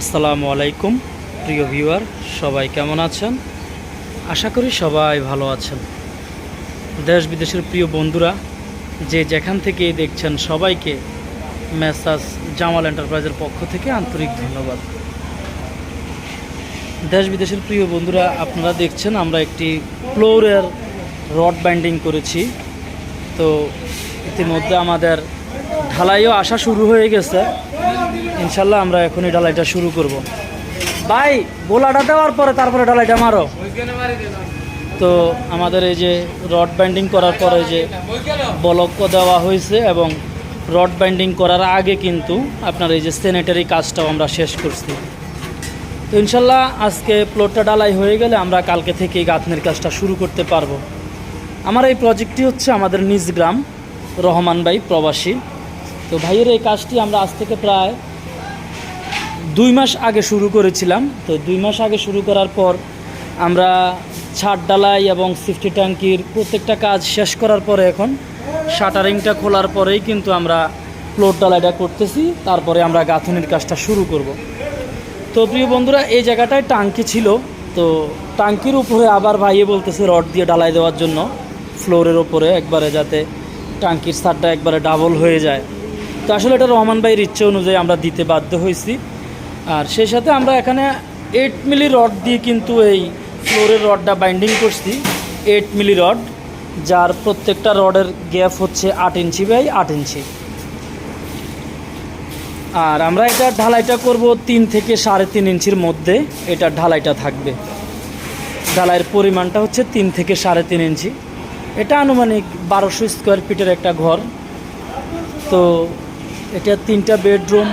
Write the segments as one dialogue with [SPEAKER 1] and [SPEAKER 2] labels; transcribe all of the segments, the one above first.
[SPEAKER 1] আসসালামু আলাইকুম, প্রিয় ভিউয়ার, সবাই কেমন আছেন? আশা করি সবাই ভালো আছেন। দেশ বিদেশের প্রিয় বন্ধুরা, যে যেখান থেকে দেখছেন সবাইকে মেসাজ জামাল এন্টারপ্রাইজের পক্ষ থেকে আন্তরিক ধন্যবাদ। দেশ বিদেশের প্রিয় বন্ধুরা, আপনারা দেখছেন আমরা একটি ফ্লোরের রড বাইন্ডিং করেছি। তো ইতিমধ্যে আমাদের ঢালাইও আসা শুরু হয়ে গেছে। ইনশাল্লাহ আমরা এখনই ঢালাইটা শুরু করব। ভাই বোলাটা দেওয়ার পরে তারপরে ঢালাইটা মারো। তো আমাদের এই যে রড বাইন্ডিং করার পরে যে বলক দেওয়া হয়েছে এবং রড বাইন্ডিং করার আগে কিন্তু আপনার এই যে স্যানিটারি কাজটাও আমরা শেষ করছি। তো ইনশাল্লাহ আজকে প্লটটা ডালাই হয়ে গেলে আমরা কালকে থেকেই গাঁথনির কাজটা শুরু করতে পারব। আমার এই প্রজেক্টটি হচ্ছে আমাদের নিজ গ্রাম, রহমান ভাই প্রবাসী। তো ভাইয়ের এই কাজটি আমরা আজ থেকে প্রায় দুই মাস আগে শুরু করেছিলাম। তো দুই মাস আগে শুরু করার পর আমরা ছাদ ডালাই এবং সিফটি ট্যাঙ্কির প্রত্যেকটা কাজ শেষ করার পরে এখন শাটারিংটা খোলার পরেই কিন্তু আমরা ফ্লোর ডালাইটা করতেছি। তারপরে আমরা গাঁথনির কাজটা শুরু করব। তো প্রিয় বন্ধুরা, এই জায়গাটায় টাঙ্কি ছিল। তো টাঙ্কির উপরে আবার ভাইয়ে বলতেছে রড দিয়ে ডালাই দেওয়ার জন্য ফ্লোরের ওপরে একবারে যাতে টাঙ্কির সারটা একবারে ডাবল হয়ে যায়। তো আসলে এটা রহমান ভাইয়ের ইচ্ছে অনুযায়ী আমরা দিতে বাধ্য হয়েছি। আর সেই সাথে আমরা এখানে এইট মিলি রড দিয়ে কিন্তু এই ফ্লোরের রডটা বাইন্ডিং করছি। এইট মিলি রড যার প্রত্যেকটা রডের গ্যাপ হচ্ছে আট ইঞ্চি বাই আট ইঞ্চি। আর আমরা এটা ঢালাইটা করব তিন থেকে সাড়ে তিন ইঞ্চির মধ্যে, এটা ঢালাইটা থাকবে। ঢালাইয়ের পরিমাণটা হচ্ছে তিন থেকে সাড়ে তিন ইঞ্চি। এটা আনুমানিক বারোশো স্কোয়ার ফিটের একটা ঘর। তো এটা তিনটা বেডরুম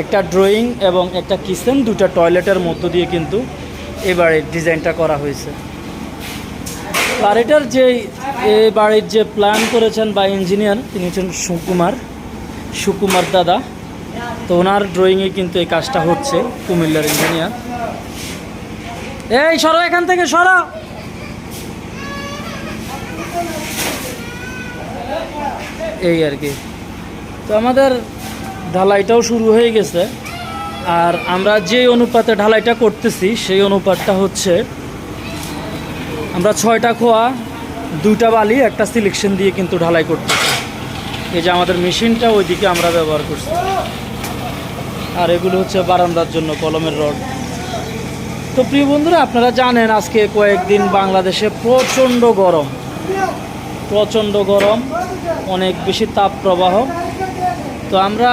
[SPEAKER 1] একটা ড্রয়িং এবং একটা কিচেন দুটা টয়লেটের মধ্য দিয়ে কিন্তু এবারে ডিজাইনটা করা হয়েছে। আর এটার যে এ বাড়ির যে প্ল্যান করেছেন বা ইঞ্জিনিয়ার তিনি হচ্ছেন সুকুমার সুকুমার দাদা। তো ওনার ড্রয়িংয়ে কিন্তু এই কাজটা হচ্ছে, কুমিল্লার ইঞ্জিনিয়ার এই সরো এখান থেকে, সরো। এই আর কি। তো আমাদের ঢালাইটাও শুরু হয়ে গেছে। আর আমরা যে অনুপাতে ঢালাইটা করতেছি, সেই অনুপাতটা হচ্ছে, আমরা ছয়টা খোয়া, দুইটা বালি, একটা সিলেকশন দিয়ে কিন্তু ঢালাই করতেছি। এই যে আমাদের মেশিনটা ওইদিকে আমরা ব্যবহার করছি। আর এগুলো হচ্ছে বারান্দার জন্য কলমের রড। তো প্রিয় বন্ধুরা, আপনারা জানেন আজকে কয়েকদিন বাংলাদেশে প্রচণ্ড গরম। প্রচণ্ড গরম, অনেক বেশি তাপ প্রবাহ তো আমরা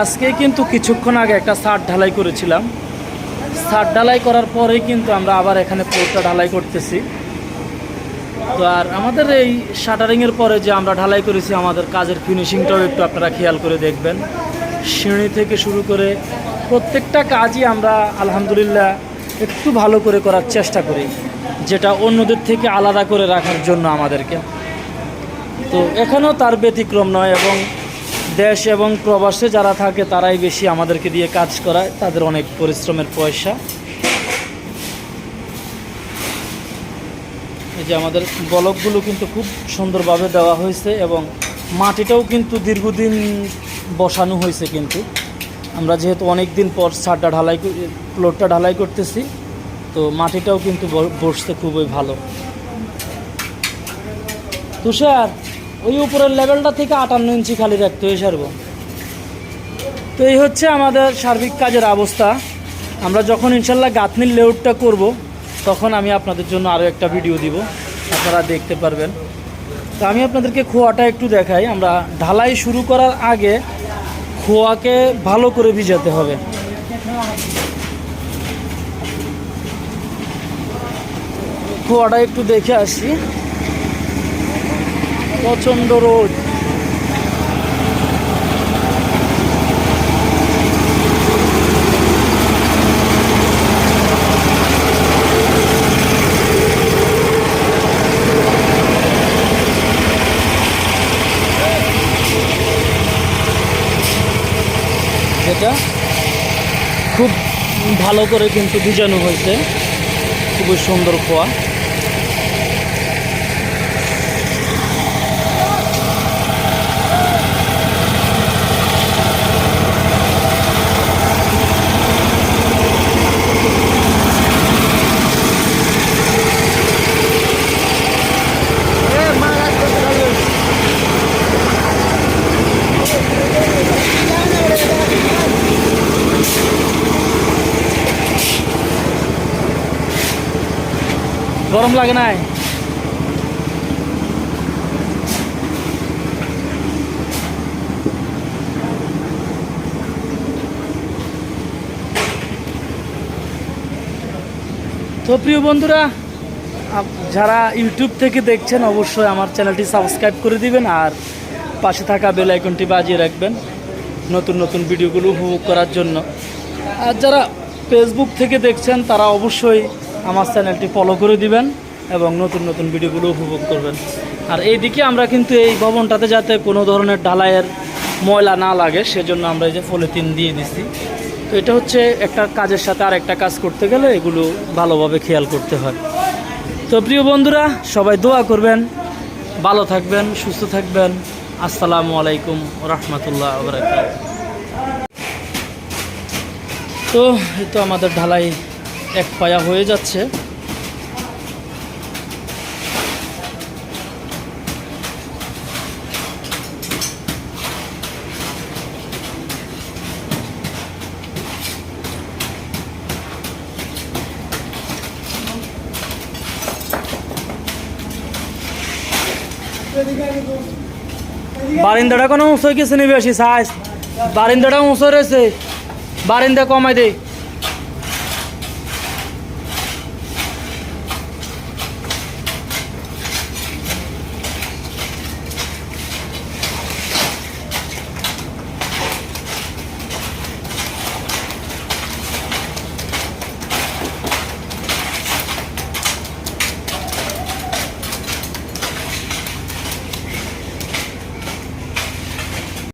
[SPEAKER 1] আজকে কিন্তু কিছুক্ষণ আগে একটা সার ঢালাই করেছিলাম। সার ঢালাই করার পরেই কিন্তু আমরা আবার এখানে পোলটা ঢালাই করতেছি। তো আর আমাদের এই শাটারিংয়ের পরে যে আমরা ঢালাই করেছি, আমাদের কাজের ফিনিশিংটাও একটু আপনারা খেয়াল করে দেখবেন। সিঁড়ি থেকে শুরু করে প্রত্যেকটা কাজই আমরা আলহামদুলিল্লাহ একটু ভালো করে করার চেষ্টা করি, যেটা অন্যদের থেকে আলাদা করে রাখার জন্য আমাদেরকে। তো এখানেও তার ব্যতিক্রম নয় এবং দেশ এবং প্রবাসে যারা থাকে, তারাই বেশি আমাদেরকে দিয়ে কাজ করায়। তাদের অনেক পরিশ্রমের পয়সা। এই যে আমাদের বলকগুলো কিন্তু খুব সুন্দরভাবে দেওয়া হয়েছে এবং মাটিটাও কিন্তু দীর্ঘদিন বসানো হয়েছে কিন্তু। আমরা যেহেতু অনেক দিন পর ছাদটা ঢালাই প্লটটা ঢালাই করতেছি, তো মাটিটাও কিন্তু বসতে খুবই ভালো। তুষার ওই উপরের লেভেলটা থেকে আটান্ন ইঞ্চি খালি রাখতে হয়ে সারবো। তো এই হচ্ছে আমাদের সার্বিক কাজের অবস্থা। আমরা যখন ইনশাল্লাহ গাঁথনির লেআউটটা করব, তখন আমি আপনাদের জন্য আরও একটা ভিডিও দিব। আপনারা দেখতে পারবেন। তো আমি আপনাদেরকে খোয়াটা একটু দেখাই। আমরা ঢালাই শুরু করার আগে খোয়াকে ভালো করে ভিজাতে হবে। খোয়াটা একটু দেখে আসি। প্রচণ্ড রোদ যেটা খুব ভালো করে কিন্তু ভিজানো হয়েছে। খুবই সুন্দর খোয়া। গরম লাগে নাই। তো প্রিয় বন্ধুরা যারা ইউটিউব থেকে দেখছেন, অবশ্যই আমার চ্যানেলটি সাবস্ক্রাইব করে দিবেন আর পাশে থাকা বেল আইকনটি বাজিয়ে রাখবেন নতুন নতুন ভিডিওগুলো উপভোগ করার জন্য। আর যারা ফেসবুক থেকে দেখছেন, তারা অবশ্যই আমার চ্যানেলটি ফলো করে দিবেন এবং নতুন নতুন ভিডিওগুলো উপভোগ করবেন। আর এইদিকে আমরা কিন্তু এই ভবনটাতে যাতে কোনো ধরনের ঢালাইয়ের ময়লা না লাগে, সেজন্য আমরা এই যে পলিথিন দিয়ে দিছি। তো এটা হচ্ছে একটা কাজের সাথে আর একটা কাজ করতে গেলে এগুলো ভালোভাবে খেয়াল করতে হয়। তো প্রিয় বন্ধুরা, সবাই দোয়া করবেন, ভালো থাকবেন, সুস্থ থাকবেন। আসসালামু আলাইকুম রহমতুল্লাহ তো এই তো আমাদের ঢালাই এক পায়া হয়ে যাচ্ছে। বারিন্দাটা কোনো উঁচু কিছু নিবে বেশি সাইজ। বারিন্দাটা উঁচু রয়েছে। বারিন্দা কমাই দে।